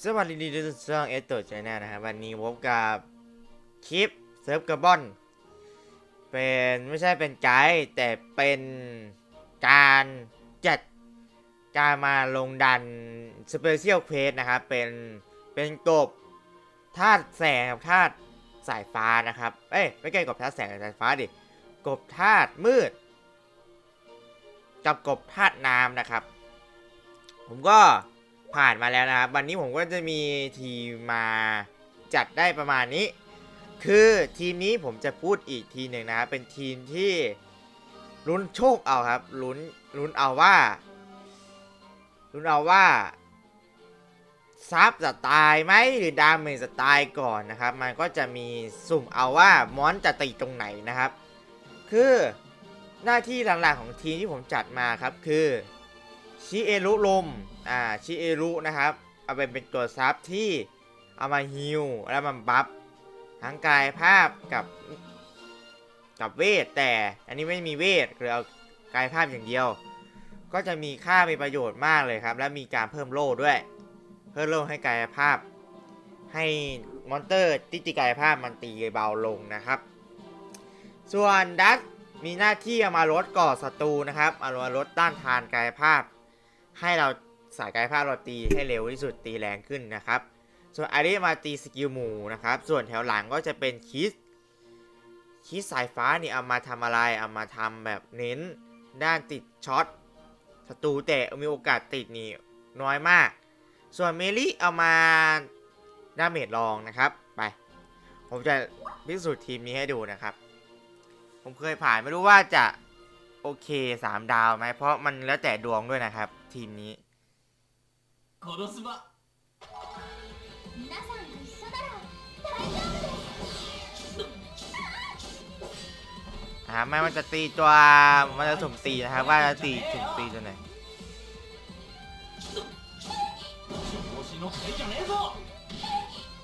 สวัสดีทุกท่านช่องเอสโตจแนลนะครับวันนี้พบกับคลิปเซิร์ฟกระบอน เป็นไม่ใช่เป็นไกด์แต่เป็นการจัดการมาลงดันสเปเชียลเควสนะครับ เป็นเป็นกบธาตุแสงกับธาตุสายฟ้านะครับ เอ้ยไม่ใช่กบธาตุแสงกับสายฟ้าดิกบธาตุมืด กับกบธาตุน้ำนะครับ ผมก็ ผ่านมาแล้วนะครับ วันนี้ผมก็จะมีทีมมาจัดได้ประมาณนี้ คือทีมนี้ผมจะพูดอีกทีหนึ่งนะครับเป็นทีมที่ลุ้นโชคเอาครับลุ้นลุ้นเอาว่าลุ้นเอาว่าซับจะตายไหมหรือดาเมจจะตายก่อนนะครับ มันก็จะมีสุ่มเอาว่ามอนจะตีตรงไหนนะครับ คือหน้าที่หลักๆของทีมที่ผมจัดมาครับคือ ชิเอรุลม อ่า ชิเอรุนะครับ เอาไปเป็นตัวซับที่เอามาฮิลแล้วมันบัฟทั้งกายภาพกับกับเวท แต่อันนี้ไม่มีเวทคือเอากายภาพอย่างเดียว ก็จะมีค่ามีประโยชน์มากเลยครับ และมีการเพิ่มโล่ด้วย เพิ่มโล่ให้กายภาพ ให้มอนเตอร์ที่ตีกายภาพมันตีเบาลงนะครับ ส่วนดัตมีหน้าที่เอามาลดก่อศัตรูนะครับเอามาลดต้านทานกายภาพ ให้เราสายกายภาพเราตีให้เร็วที่สุดตีแรงขึ้นนะครับ ส่วนอาริมาตีสกิลหมูนะครับ ส่วนแถวหลังก็จะเป็นคิสคิสสายฟ้านี่เอามาทำอะไรเอามาทำแบบเน้นด้านติดช็อตศัตรูแต่มีโอกาสติดนี่น้อยมาก ส่วนเมลี่เอามาดาเมจรองนะครับไป ผมจะพิสูจน์ทีมนี้ให้ดูนะครับ ผมเคยผ่านไม่รู้ว่าจะโอเค 3 ดาวไหมเพราะมันแล้วแต่ดวงด้วยนะครับ ทีมนี้ 殺すば皆さんと一緒なら大丈夫です นะครับไม่ว่าจะตีตัว มันจะสุ่มตีนะครับ ว่าจะตีสุ่มตีตัวไหน 調子乗ってんじゃねえぞ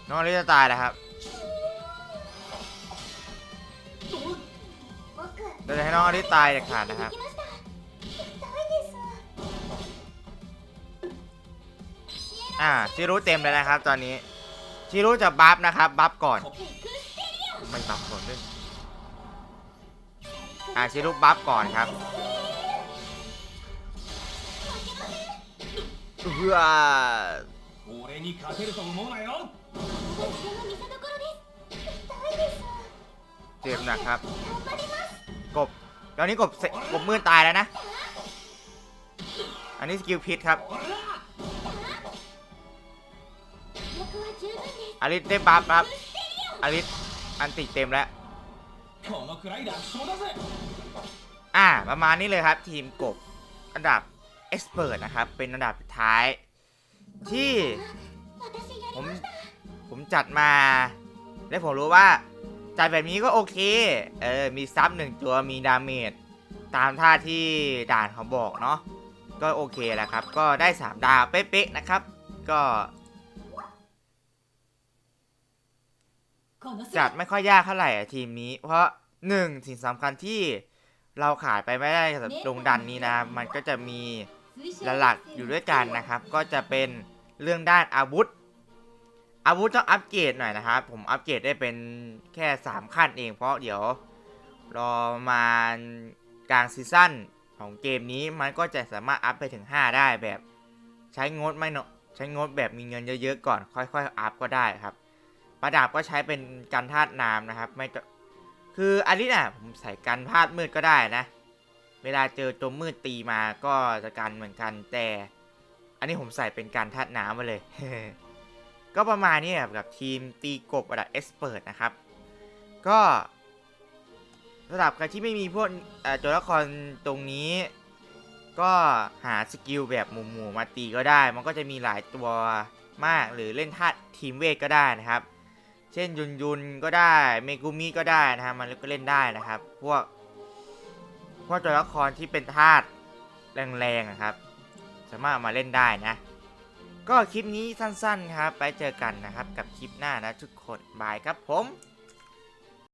น้องอลิจะตายนะครับ 僕 เราจะให้น้องอลิตายเด็ดขาดนะครับ できま ่าชิรุเต็มเลยนะครับ ตอนนี้ชิรุจะบัฟนะครับบัฟก่อนไม่บัฟก่อนด้วยอ่าชิรุบัฟก่อนครับเพื่อเจ็บนะครับ กบตอนนี้กบกบมือตายแล้วนะ อันนี้สกิลพิษครับ อลิสได้บัฟครับอลิสอันติเต็มแล้วอ่าประมาณนี้เลยครับ ทีมกบอันดับเอ็กซ์เพรสนะครับ เป็นอันดับท้าย ที่ผมผมจัดมา และผมรู้ว่าจัดแบบนี้ก็โอเค เออ มีซับหนึ่งตัวมีดาเมจตามท่าที่ด่านเขาบอกเนาะก็โอเคแล้วครับ ก็ได้ 3 ดาวเป๊ะๆนะครับ ก็ จัดไม่ค่อยยากเท่าไหร่อะทีมนี้ เพราะหนึ่งสิ่งสำคัญที่เราขาดไปไม่ได้กับลงดันนี้นะ มันก็จะมีหลักๆอยู่ด้วยกันนะครับ ก็จะเป็นเรื่องด้านอาวุธ อาวุธต้องอัปเกรดหน่อยนะครับผมอัปเกรดได้เป็นแค่ 3 ขั้นเอง เพราะเดี๋ยวรอมากลางซีซั่นของเกมนี้มันก็จะสามารถอัพไปถึง 5 ได้แบบ ใช้งดไม่เนอะใช้งดแบบมีเงินเยอะๆก่อน ค่อยๆอัพก็ได้ครับ ประดับก็ใช้เป็นกันธาตุน้ำนะครับ ไม่ก็คืออันนี้น่ะผมใส่กันธาตุมืดก็ได้นะ เวลาเจอตัวมืดตีมาก็จะกันเหมือนกันแต่ อันนี้ผมใส่เป็นการธาตุน้ำมาเลย ก็ประมาณนี้ครับกับทีมตีกบระดับเอ็กซ์เพรสนะครับ ก็สำหรับใครที่ไม่มีพวกเอ่อตัวละครตรงนี้ ก็หาสกิลแบบหมู่ๆมาตีก็ได้ มันก็จะมีหลายตัวมากหรือเล่นธาตุทีมเวทก็ได้นะครับ เช่นยุนยุนก็ได้ เมกุมิก็ได้นะฮะ มันก็เล่นได้นะครับ พวก พวกตัวละครที่เป็นธาตุแรงๆนะครับ สามารถมาเล่นได้นะ ก็คลิปนี้สั้นๆครับ ไปเจอกันนะครับ กับคลิปหน้านะทุกคน บายครับผม